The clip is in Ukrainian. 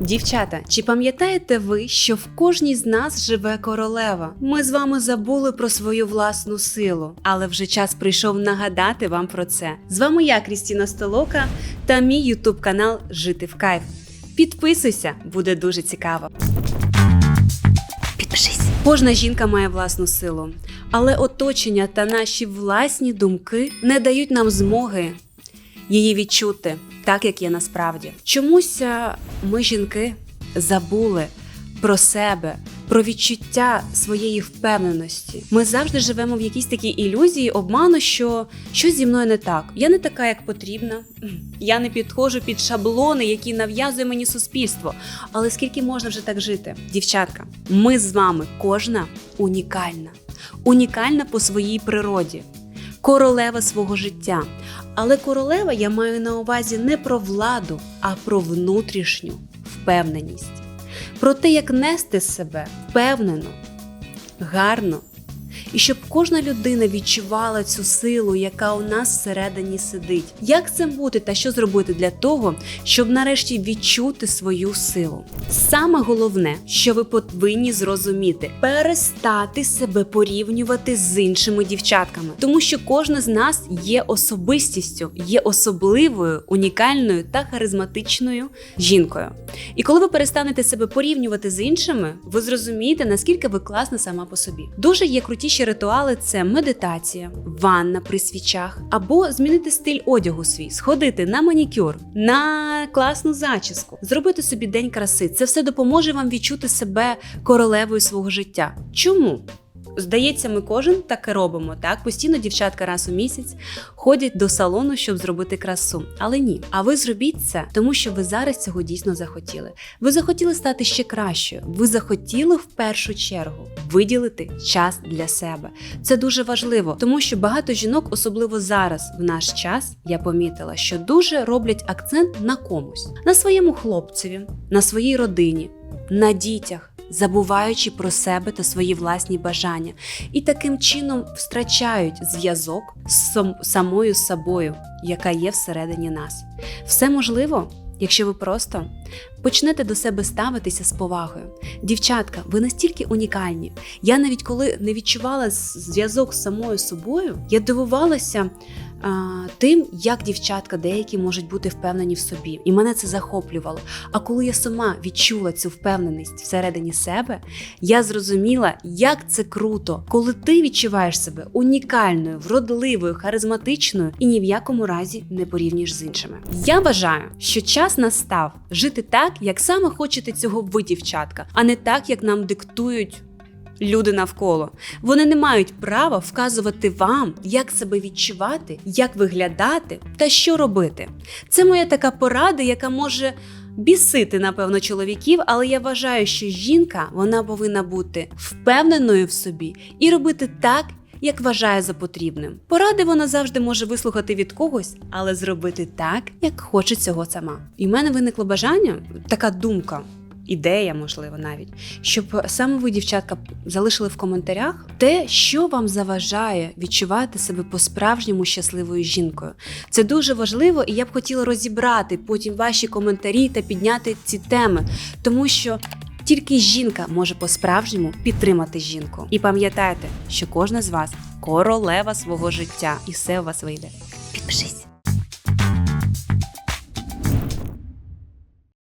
Дівчата, чи пам'ятаєте ви, що в кожній з нас живе королева? Ми з вами забули про свою власну силу, але вже час прийшов нагадати вам про це. З вами я, Крістіна Столока, та мій ютуб канал Жити в кайф. Підписуйся, буде дуже цікаво. Підпишись. Кожна жінка має власну силу, але оточення та наші власні думки не дають нам змоги її відчути так, як є насправді. Чомусь ми, жінки, забули про себе, про відчуття своєї впевненості. Ми завжди живемо в якійсь такій ілюзії, обману, що щось зі мною не так. Я не така, як потрібна. Я не підходжу під шаблони, які нав'язує мені суспільство. Але скільки можна вже так жити? Дівчатка, ми з вами кожна унікальна, унікальна по своїй природі, королева свого життя. Але королева я маю на увазі не про владу, а про внутрішню впевненість, про те, як нести себе впевнено, гарно, і щоб кожна людина відчувала цю силу, яка у нас всередині сидить. Як це бути та що зробити для того, щоб нарешті відчути свою силу? Саме головне, що ви повинні зрозуміти, перестати себе порівнювати з іншими дівчатками, тому що кожна з нас є особистістю, є особливою, унікальною та харизматичною жінкою. І коли ви перестанете себе порівнювати з іншими, ви зрозумієте, наскільки ви класна сама по собі. Дуже є крутіші ритуали: це медитація, ванна при свічах, або змінити стиль одягу свій, сходити на манікюр, на класну зачіску, зробити собі день краси. Це все допоможе вам відчути себе королевою свого життя. Чому? Здається, ми кожен так і робимо. Так постійно дівчатка раз у місяць ходять до салону, щоб зробити красу. Але ні. А ви зробіть це, тому що ви зараз цього дійсно захотіли. Ви захотіли стати ще кращою. Ви захотіли в першу чергу виділити час для себе. Це дуже важливо, тому що багато жінок, особливо зараз, в наш час, я помітила, що дуже роблять акцент на комусь, на своєму хлопцеві, на своїй родині, на дітях забуваючи про себе та свої власні бажання, і таким чином втрачають зв'язок з сам- самою собою, яка є всередині нас. Все можливо, якщо ви просто почнете до себе ставитися з повагою. Дівчатка, ви настільки унікальні. Я навіть коли не відчувала зв'язок з самою собою, я дивувалася. Тим, як дівчатка деякі можуть бути впевнені в собі, і мене це захоплювало. А коли я сама відчула цю впевненість всередині себе, я зрозуміла, як це круто, коли ти відчуваєш себе унікальною, вродливою, харизматичною і ні в якому разі не порівнюєш з іншими. Я вважаю, що час настав жити так, як саме хочете цього ви, дівчатка, а не так, як нам диктують. Люди навколо вони не мають права вказувати вам, як себе відчувати, як виглядати та що робити. Це моя така порада, яка може бісити, напевно, чоловіків, але я вважаю, що жінка вона повинна бути впевненою в собі і робити так. Як вважає за потрібним. Поради вона завжди може вислухати від когось, але зробити так, як хоче цього сама. І в мене виникло бажання, така думка, ідея, можливо, навіть, щоб саме ви, дівчатка, залишили в коментарях те, що вам заважає відчувати себе по-справжньому щасливою жінкою. Це дуже важливо, і я б хотіла розібрати потім ваші коментарі та підняти ці теми, тому що. Тільки жінка може по-справжньому підтримати жінку. І пам'ятайте, що кожна з вас королева свого життя, і все у вас вийде. Підпишись.